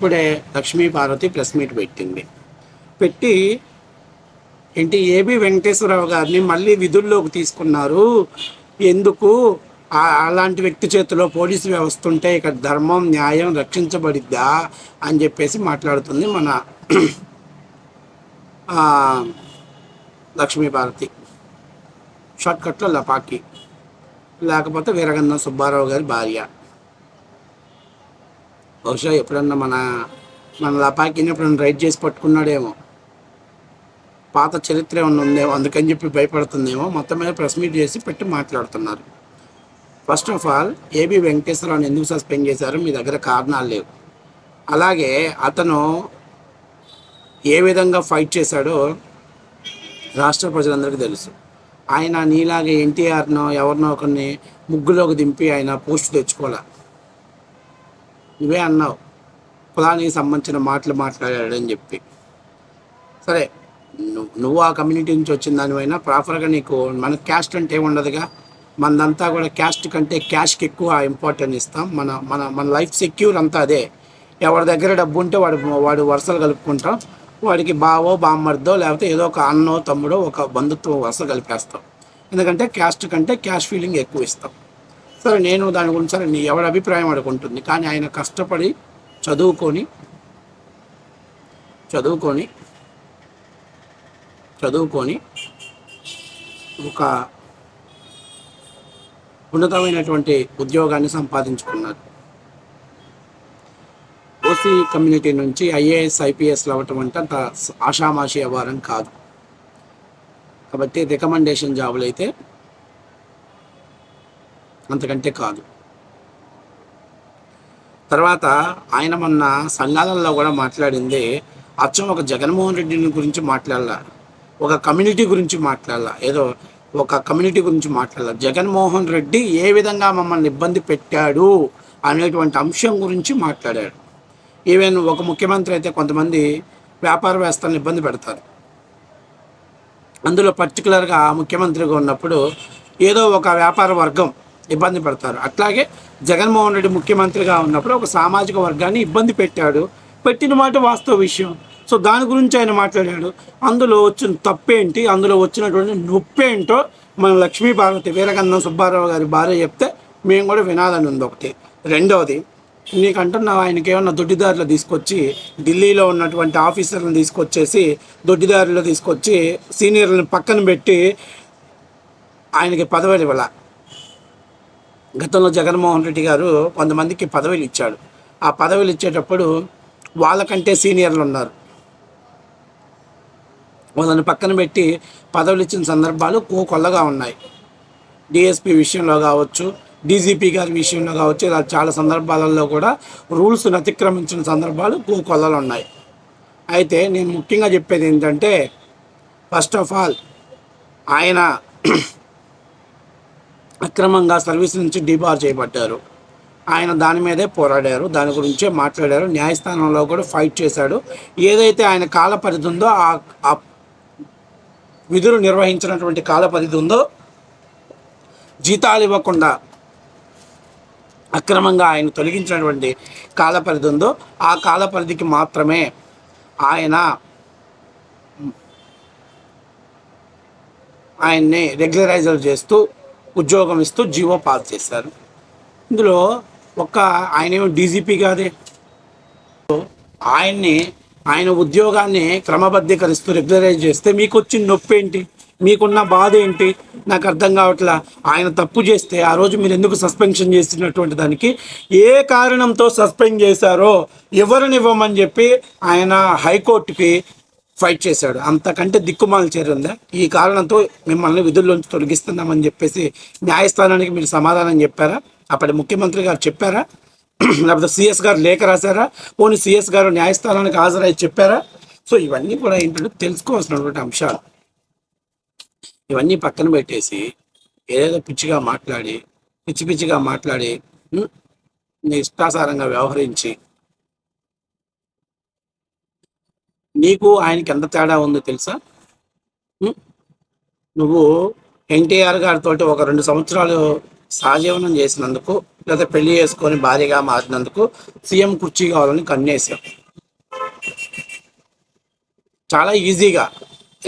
అప్పుడే Lakshmi Parvati press meet పెట్టింది. పెట్టి ఏంటి ఏబి వెంకటేశ్వరరావు గారిని మళ్ళీ విధుల్లోకి తీసుకున్నారు. ఎందుకు? అలాంటి వ్యక్తి చేతిలో పోలీసు వ్యవస్థ ఉంటే ఇక్కడ ధర్మం న్యాయం రక్షించబడిద్దా అని చెప్పేసి మాట్లాడుతుంది మన లక్ష్మీభారతి షార్ట్కట్లో లపాకి. లేకపోతే వీరగన్న సుబ్బారావు గారి భార్య. బహుశా ఎప్పుడన్నా మన మన లపాకిని ఎప్పుడన్నా రైడ్ చేసి పట్టుకున్నాడేమో. పాత చరిత్ర ఏమన్నా ఉందేమో అందుకని చెప్పి భయపడుతుందేమో మొత్తం మీద ప్రెస్ మీట్ చేసి పెట్టి మాట్లాడుతున్నారు. ఫస్ట్ ఆఫ్ ఆల్ ఏబి వెంకటేశ్వరరావుని ఎందుకు సస్పెండ్ చేశారు? మీ దగ్గర కారణాలు లేవు. అలాగే అతను ఏ విధంగా ఫైట్ చేశాడో రాష్ట్ర ప్రజలందరికీ తెలుసు. ఆయన నీలాగే ఎన్టీఆర్నో ఎవరినో ఒకరిని ముగ్గులోకి దింపి ఆయన పోస్ట్ తెచ్చుకోవాలి? నువ్వే అన్నావు. కులానికి సంబంధించిన మాటలు మాట్లాడాడని చెప్పి. సరే నువ్వు నువ్వు ఆ కమ్యూనిటీ నుంచి వచ్చిన దానివైనా ప్రాపర్గా నీకు మన క్యాస్ట్ అంటే ఏముండదుగా? మనదంతా కూడా క్యాస్ట్ కంటే క్యాష్కి ఎక్కువ ఇంపార్టెన్స్ ఇస్తాం. మన మన మన లైఫ్ సెక్యూర్ అంతా అదే. ఎవరి దగ్గర డబ్బు ఉంటే వాడు వాడు వరుసలు కలుపుకుంటాం. వాడికి బావో బామ్మర్దో లేకపోతే ఏదో ఒక అన్నో తమ్ముడో ఒక బంధుత్వం వరుస కలిపేస్తాం. ఎందుకంటే క్యాస్ట్ కంటే క్యాష్ ఫీలింగ్ ఎక్కువ ఇస్తాం. సరే నేను దాని గురించి సరే నీ ఎవరి అభిప్రాయం అడుగుంటుంది. కానీ ఆయన కష్టపడి చదువుకొని చదువుకొని చదువుకొని ఒక ఉన్నతమైనటువంటి ఉద్యోగాన్ని సంపాదించుకున్నారు. ఓసీ కమ్యూనిటీ నుంచి ఐఏఎస్ ఐపీఎస్లు అవ్వటం అంటే అంత ఆషామాషి వ్యవహారం కాదు. కాబట్టి రికమెండేషన్ జాబులు అయితే అంతకంటే కాదు. తర్వాత ఆయన మొన్న సంఘాలలో కూడా మాట్లాడింది అచ్చం ఒక జగన్మోహన్ రెడ్డిని గురించి మాట్లాడాల ఒక కమ్యూనిటీ గురించి మాట్లాడాల ఏదో ఒక కమ్యూనిటీ గురించి మాట్లాడాలి. జగన్మోహన్ రెడ్డి ఏ విధంగా మమ్మల్ని ఇబ్బంది పెట్టాడు అనేటువంటి అంశం గురించి మాట్లాడాడు. ఈవెన్ ఒక ముఖ్యమంత్రి అయితే కొంతమంది వ్యాపారవేత్తలను ఇబ్బంది పెడతారు. అందులో పర్టికులర్గా ముఖ్యమంత్రిగా ఉన్నప్పుడు ఏదో ఒక వ్యాపార వర్గం ఇబ్బంది పడతారు. అట్లాగే జగన్మోహన్ రెడ్డి ముఖ్యమంత్రిగా ఉన్నప్పుడు ఒక సామాజిక వర్గాన్ని ఇబ్బంది పెట్టాడు. పెట్టిన మాట వాస్తవ విషయం. సో దాని గురించి ఆయన మాట్లాడాడు. అందులో వచ్చిన తప్పేంటి? అందులో వచ్చినటువంటి నొప్పేంటో మన లక్ష్మీ పార్వతి వీరగంధం సుబ్బారావు గారి భార్య చెప్తే మేము కూడా వినాలని ఉంది ఒకటి. రెండవది నీకంటున్నావు? ఆయనకి ఏమన్నా దొడ్డిదారులు తీసుకొచ్చి ఢిల్లీలో ఉన్నటువంటి ఆఫీసర్లను తీసుకొచ్చేసి దొడ్డిదారులు తీసుకొచ్చి సీనియర్లను పక్కన పెట్టి ఆయనకి పదవులు ఇవ్వాల? గతంలో జగన్మోహన్ రెడ్డి గారు కొంతమందికి పదవులు ఇచ్చాడు. ఆ పదవులు ఇచ్చేటప్పుడు వాళ్ళకంటే సీనియర్లు ఉన్నారు. వాళ్ళని పక్కన పెట్టి పదవులు ఇచ్చిన సందర్భాలు కోకొల్లగా ఉన్నాయి. డిఎస్పి విషయంలో కావచ్చు డీజీపీ గారి విషయంలో కావచ్చు ఇలా చాలా సందర్భాలలో కూడా రూల్స్ను అతిక్రమించిన సందర్భాలు కోకొల్లలు ఉన్నాయి. అయితే నేను ముఖ్యంగా చెప్పేది ఏంటంటే ఫస్ట్ ఆఫ్ ఆల్ ఆయన అక్రమంగా సర్వీస్ నుంచి డిబార్ చేయబడ్డారు. ఆయన దాని మీదే పోరాడారు. దాని గురించే మాట్లాడారు. న్యాయస్థానంలో కూడా ఫైట్ చేశాడు. ఏదైతే ఆయన కాల పరిధి ఉందో ఆ విధులు నిర్వహించినటువంటి కాల పరిధి ఉందో జీతాలు ఇవ్వకుండా అక్రమంగా ఆయన తొలగించినటువంటి కాల పరిధి ఉందో ఆ కాల పరిధికి మాత్రమే ఆయన ఆయన్ని రెగ్యులరైజర్ చేస్తూ ఉద్యోగం ఇస్తూ జీవో పాస్ చేశారు. ఇందులో ఒక్క ఆయన ఏమో డీజీపీ కాదే. ఆయన్ని ఆయన ఉద్యోగాన్ని క్రమబద్ధీకరిస్తూ రెగ్యులరైజ్ చేస్తే మీకు వచ్చిన నొప్పి ఏంటి? మీకున్న బాధ ఏంటి? నాకు అర్థం కావట్లా? ఆయన తప్పు చేస్తే ఆ రోజు మీరు ఎందుకు సస్పెన్షన్ చేసినటువంటి దానికి ఏ కారణంతో సస్పెండ్ చేశారో ఎవరిని ఇవ్వమని చెప్పి ఆయన హైకోర్టుకి ఫైట్ చేశాడు. అంతకంటే దిక్కుమాల చేరుందా ఈ కారణంతో మిమ్మల్ని విధుల్లోంచి తొలగిస్తున్నామని చెప్పేసి న్యాయస్థానానికి మీరు సమాధానం చెప్పారా? అప్పటి ముఖ్యమంత్రి గారు చెప్పారా? లేకపోతే సిఎస్ గారు లేఖ రాశారా? పోనీ సిఎస్ గారు న్యాయస్థానానికి హాజరై చెప్పారా? సో ఇవన్నీ కూడా ఏంటంటే తెలుసుకోవాల్సినటువంటి అంశాలు. ఇవన్నీ పక్కన పెట్టేసి ఏదేదో పిచ్చిగా మాట్లాడి పిచ్చి పిచ్చిగా మాట్లాడి ఇష్టాసారంగా వ్యవహరించి నీకు ఆయనకి ఎంత తేడా ఉందో తెలుసా? నువ్వు ఎన్టీఆర్ గారితో ఒక రెండు సంవత్సరాలు సహజీవనం చేసినందుకు లేదా పెళ్ళి చేసుకొని భార్యగా మారినందుకు సీఎం కుర్చీ కావాలని కన్నేసావు చాలా ఈజీగా.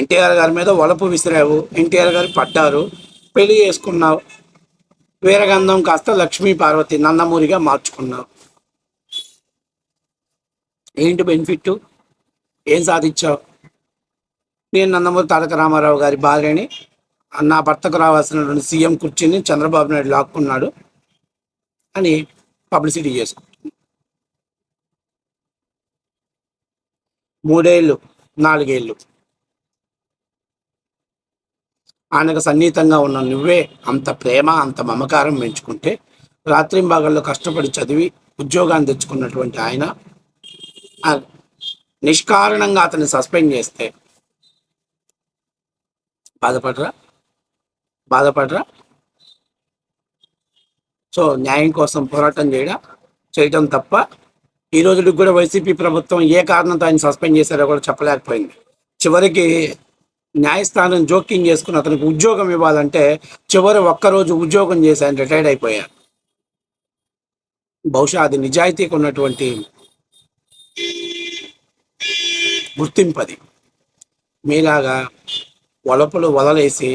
ఎన్టీఆర్ గారి మీద వలపు విసిరావు ఎన్టీఆర్ గారు పడ్డారు పెళ్ళి చేసుకున్నావు వీరగంధం కాస్త లక్ష్మీ పార్వతి నన్నమూరిగా మార్చుకున్నావు. ఏంటి బెనిఫిట్ ఏం సాధించావు? నేను నందమూరి తారక రామారావు గారి భార్యని నా భర్తకు రావాల్సినటువంటి సీఎం కుర్చీని చంద్రబాబు నాయుడు లాక్కున్నాడు అని పబ్లిసిటీ చేసుకుంటాను మూడేళ్ళు నాలుగేళ్ళు. ఆయనకు సన్నిహితంగా ఉన్న నువ్వే అంత ప్రేమ అంత మమకారం పెంచుకుంటే రాత్రింబాగల్లో కష్టపడి చదివి ఉద్యోగాన్ని తెచ్చుకున్నటువంటి ఆయన నిష్కారణంగా అతన్ని సస్పెండ్ చేస్తే. బాధపడరా? బాధపడరా? సో న్యాయం కోసం పోరాటం చేయడం? చేయడం తప్ప ఈ రోజుకి కూడా వైసీపీ ప్రభుత్వం ఏ కారణంతో ఆయన సస్పెండ్ చేశారో కూడా చెప్పలేకపోయింది. చివరికి న్యాయస్థానం జోక్యం చేసుకుని అతనికి ఉద్యోగం ఇవ్వాలంటే చివరి ఒక్కరోజు ఉద్యోగం చేసి ఆయన రిటైర్డ్ అయిపోయారు. బహుశా అది నిజాయితీకి ఉన్నటువంటి గుర్తింపది. మీలాగా వలపులు వలలేసి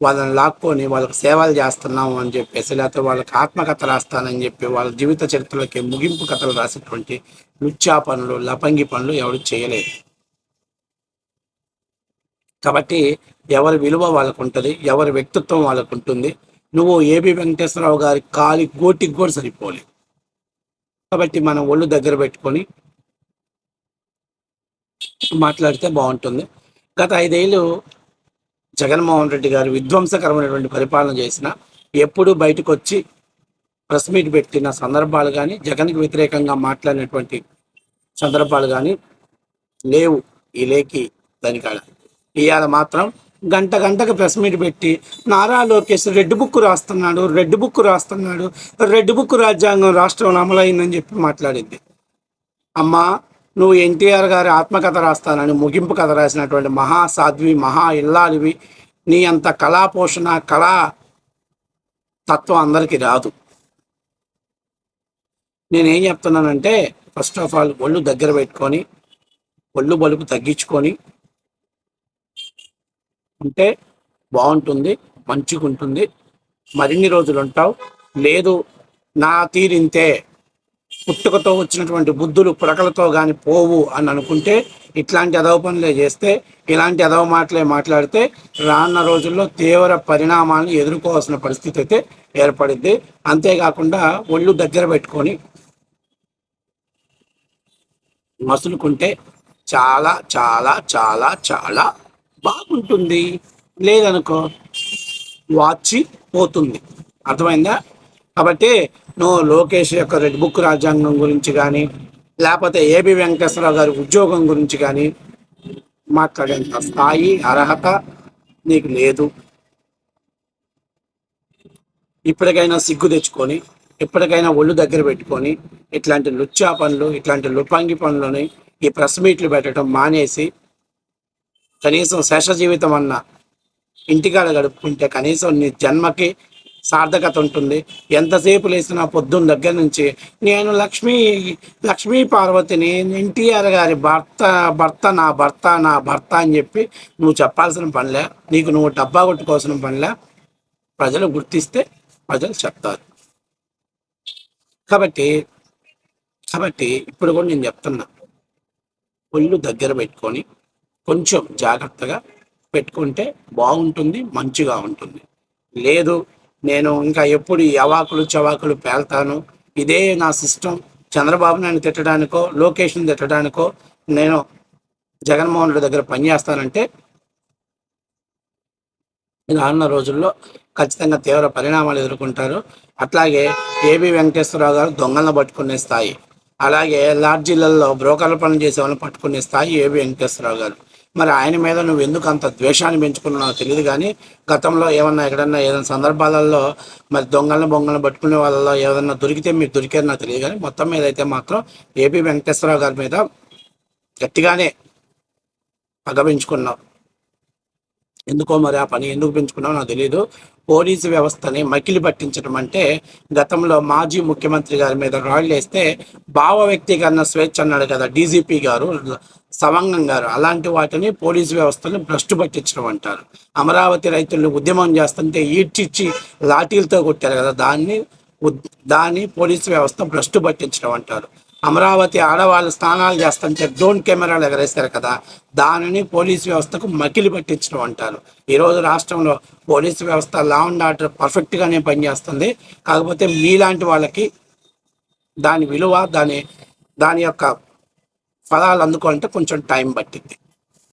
వాళ్ళని లాక్కొని వాళ్ళకి సేవలు చేస్తున్నాము అని చెప్పేసి లేకపోతే వాళ్ళకి ఆత్మకథ రాస్తానని చెప్పి వాళ్ళ జీవిత చరిత్రలోకి ముగింపు కథలు రాసేటువంటి లుచ్చా పనులు లపంగి పనులు ఎవరు చేయలేదు. కాబట్టి ఎవరి విలువ వాళ్ళకు ఉంటుంది ఎవరి వ్యక్తిత్వం వాళ్ళకు ఉంటుంది. నువ్వు ఏబి వెంకటేశ్వరరావు గారి కాలి గోటికి కూడా సరిపోలే కాబట్టి మనం ఒళ్ళు దగ్గర పెట్టుకొని మాట్లాడితే బాగుంటుంది. గత ఐదేళ్ళు జగన్మోహన్ రెడ్డి గారు విధ్వంసకరమైనటువంటి పరిపాలన చేసిన ఎప్పుడు బయటకు వచ్చి ప్రెస్ మీట్ పెట్టిన సందర్భాలు కానీ జగన్కి వ్యతిరేకంగా మాట్లాడినటువంటి సందర్భాలు కానీ లేవు ఈ లేఖి దానికాడ ఇవాళ మాత్రం గంట గంటకు ప్రెస్ మీట్ పెట్టి నారా లోకేష్ రెడ్ బుక్ రాస్తున్నాడు రెడ్ బుక్ రాస్తున్నాడు రెడ్ బుక్ రాజ్యాంగం రాష్ట్రంలో అమలైందని చెప్పి మాట్లాడింది. అమ్మా నువ్వు ఎన్టీఆర్ గారి ఆత్మకథ రాస్తానని ముగింపు కథ రాసినటువంటి మహా సాధ్వి మహా ఇల్లాలివి. నీ అంత కళా పోషణ కళా తత్వం అందరికీ రాదు. నేనేం చెప్తున్నానంటే ఫస్ట్ ఆఫ్ ఆల్ ఒళ్ళు దగ్గర పెట్టుకొని ఒళ్ళు బలుపు తగ్గించుకొని ఉంటే బాగుంటుంది మంచిగా ఉంటుంది మరిన్ని రోజులు ఉంటావు లేదు నా తీరింతే పుట్టుకతో వచ్చినటువంటి బుద్ధులు పుడకలతో కానీ పోవు అని అనుకుంటే ఇట్లాంటి అదవ పనులే చేస్తే ఇలాంటి అదవ మాటలే మాట్లాడితే రానున్న రోజుల్లో తీవ్ర పరిణామాలను ఎదుర్కోవాల్సిన పరిస్థితి అయితే ఏర్పడింది అంతేకాకుండా ఒళ్ళు దగ్గర పెట్టుకొని మసులుకుంటే చాలా చాలా చాలా చాలా బాగుంటుంది. లేదనుకో వాచి పోతుంది. అర్థమైందా? కాబట్టి నువ్వు లోకేష్ యొక్క రెడ్ బుక్ రాజ్యాంగం గురించి కానీ లేకపోతే ఏబి వెంకటేశ్వరరావు గారి ఉద్యోగం గురించి కానీ మాట్లాడేంత స్థాయి అర్హత నీకు లేదు. ఇప్పటికైనా సిగ్గు తెచ్చుకొని ఇప్పటికైనా ఒళ్ళు దగ్గర పెట్టుకొని ఇట్లాంటి లుచ్చా పనులు ఇట్లాంటి లుపంగి పనులని ఈ ప్రెస్ మీట్లు పెట్టడం మానేసి కనీసం శేష జీవితం అన్న ఇంటికాడ గడుపుకుంటే కనీసం నీ జన్మకి సార్థకత ఉంటుంది. ఎంతసేపు లేసినా పొద్దున్న దగ్గర నుంచి నేను లక్ష్మీ లక్ష్మీ పార్వతిని ఎన్టీఆర్ గారి భర్త భర్త నా భర్త నా భర్త అని చెప్పి నువ్వు చెప్పాల్సిన పనిలే. నీకు నువ్వు డబ్బా కొట్టుకోవాల్సిన పనిలే. ప్రజలు గుర్తిస్తే ప్రజలు చెప్తారు. కాబట్టి కాబట్టి ఇప్పుడు కూడా నేను చెప్తున్నా. ఒళ్ళు దగ్గర పెట్టుకొని కొంచెం జాగ్రత్తగా పెట్టుకుంటే బాగుంటుంది మంచిగా ఉంటుంది. లేదు నేను ఇంకా ఎప్పుడు యవాకులు అవాకులు చవాకులు పేల్తాను. ఇదే నా సిస్టమ్ చంద్రబాబు నాయుడు తిట్టడానికో లోకేష్ని తిట్టడానికో నేను జగన్మోహన్ రెడ్డి దగ్గర పనిచేస్తానంటే రానున్న రోజుల్లో ఖచ్చితంగా తీవ్ర పరిణామాలు ఎదుర్కొంటారు. అట్లాగే ఏబి వెంకటేశ్వరరావు గారు దొంగలను పట్టుకునే స్థాయి. అలాగే లాడ్జీలలో బ్రోకర్ల పనులు చేసే వాళ్ళని పట్టుకునే స్థాయి ఏబి వెంకటేశ్వరరావు గారు. మరి ఆయన మీద నువ్వు ఎందుకు అంత ద్వేషాన్ని పెంచుకున్నావు తెలియదు కానీ గతంలో ఏమన్నా ఎక్కడన్నా ఏదైనా సందర్భాలలో మరి దొంగలను బొంగలను పట్టుకునే వాళ్ళలో ఏదన్నా దొరికితే మీరు దొరికారు నాకు తెలియదు కానీ మొత్తం మీద అయితే మాత్రం ఏపీ వెంకటేశ్వరరావు గారి మీద గట్టిగానే పగ పెంచుకున్నావు. ఎందుకో మరి ఆ పని ఎందుకు పెంచుకున్నామో నాకు తెలియదు పోలీసు వ్యవస్థని మకిలి పట్టించడం అంటే గతంలో మాజీ ముఖ్యమంత్రి గారి మీద రాళ్ళు వేస్తే భావ వ్యక్తీకరణ స్వేచ్ఛ అన్నాడు కదా డీజీపీ గారు సవంగం గారు. అలాంటి వాటిని పోలీసు వ్యవస్థని భ్రష్టు పట్టించడం అంటారు. అమరావతి రైతులు ఉద్యమం చేస్తుంటే ఈడ్చిచ్చి లాఠీలతో కొట్టారు కదా దాన్ని ఉద్- దాన్ని పోలీసు వ్యవస్థ భ్రష్టు పట్టించడం అంటారు. అమరావతి ఆడవాళ్ళు స్నానాలు చేస్తుంటే డ్రోన్ కెమెరాలు ఎగరేస్తారు కదా దానిని పోలీసు వ్యవస్థకు మకిలి పట్టించడం అంటారు. ఈరోజు రాష్ట్రంలో పోలీసు వ్యవస్థ లా అండ్ ఆర్డర్ పర్ఫెక్ట్గానే పనిచేస్తుంది. కాకపోతే మీలాంటి వాళ్ళకి దాని విలువ దాని దాని యొక్క ఫలాలు అందుకోవాలంటే కొంచెం టైం పట్టింది